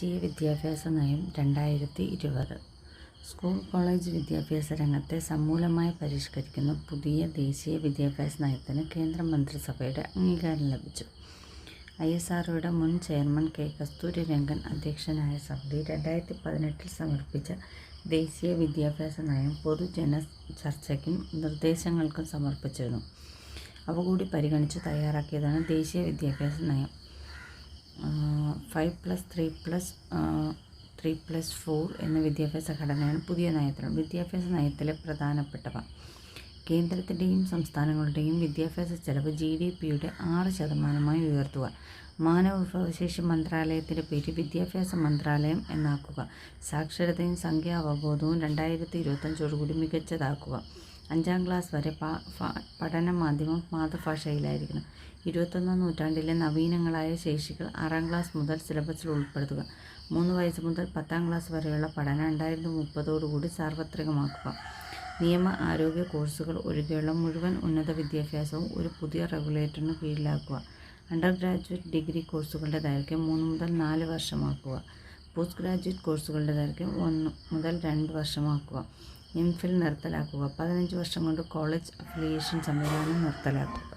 ദേശീയ വിദ്യാഭ്യാസ നയം രണ്ടായിരത്തി ഇരുപത് സ്കൂൾ കോളേജ് വിദ്യാഭ്യാസ രംഗത്തെ സമൂലമായി പരിഷ്കരിക്കുന്ന പുതിയ ദേശീയ വിദ്യാഭ്യാസ നയത്തിന് കേന്ദ്ര മന്ത്രിസഭയുടെ അംഗീകാരം ലഭിച്ചു. ഐ എസ് ആർഒയുടെ മുൻ ചെയർമാൻ കെ കസ്തൂരി രംഗൻ അധ്യക്ഷനായ സമിതി രണ്ടായിരത്തി പതിനെട്ടിൽ സമർപ്പിച്ച ദേശീയ വിദ്യാഭ്യാസ നയം പൊതുജന ചർച്ചയ്ക്കും നിർദ്ദേശങ്ങൾക്കും സമർപ്പിച്ചിരുന്നു. അവ കൂടി പരിഗണിച്ച് തയ്യാറാക്കിയതാണ് ദേശീയ വിദ്യാഭ്യാസ നയം. Five plus three plus three plus four എന്ന വിദ്യാഭ്യാസ ഘടനയാണ് പുതിയ നയത്തിലും വിദ്യാഭ്യാസ നയത്തിലെ പ്രധാനപ്പെട്ടവ. കേന്ദ്രത്തിന്റെയും സംസ്ഥാനങ്ങളുടെയും വിദ്യാഭ്യാസ ചെലവ് ജി ഡി പിയുടെ ആറ് ശതമാനമായി ഉയർത്തുക. മാനവ വിഭവശേഷി മന്ത്രാലയത്തിന്റെ പേര് വിദ്യാഭ്യാസ മന്ത്രാലയം എന്നാക്കുക. സാക്ഷരതയും സംഖ്യാ അവബോധവും രണ്ടായിരത്തി ഇരുപത്തഞ്ചോടുകൂടി മികച്ചതാക്കുക. അഞ്ചാം ക്ലാസ് വരെ പഠന മാധ്യമം മാതൃഭാഷയിലായിരിക്കണം. ഇരുപത്തൊന്നാം നൂറ്റാണ്ടിലെ നവീനങ്ങളായ ശേഷികൾ ആറാം ക്ലാസ് മുതൽ സിലബസിൽ ഉൾപ്പെടുത്തുക. മൂന്ന് വയസ്സ് മുതൽ പത്താം ക്ലാസ് വരെയുള്ള പഠനം രണ്ടായിരത്തി മുപ്പതോടുകൂടി സാർവത്രികമാക്കുക. നിയമ ആരോഗ്യ കോഴ്സുകൾ ഒഴികെയുള്ള മുഴുവൻ ഉന്നത വിദ്യാഭ്യാസവും ഒരു പുതിയ റെഗുലേറ്ററിന് കീഴിലാക്കുക. അണ്ടർ ഗ്രാജുവേറ്റ് ഡിഗ്രി കോഴ്സുകളുടെ ദൈർഘ്യം മൂന്ന് മുതൽ നാല് വർഷമാക്കുക. പോസ്റ്റ് ഗ്രാജുവേറ്റ് കോഴ്സുകളുടെ ദൈർഘ്യം ഒന്ന് മുതൽ രണ്ട് വർഷമാക്കുക. എം ഫിൽ നിർത്തലാക്കുക. പതിനഞ്ച് വർഷം കൊണ്ട് കോളേജ് അഫിലിയേഷൻ സംവിധാനം നിർത്തലാക്കുക.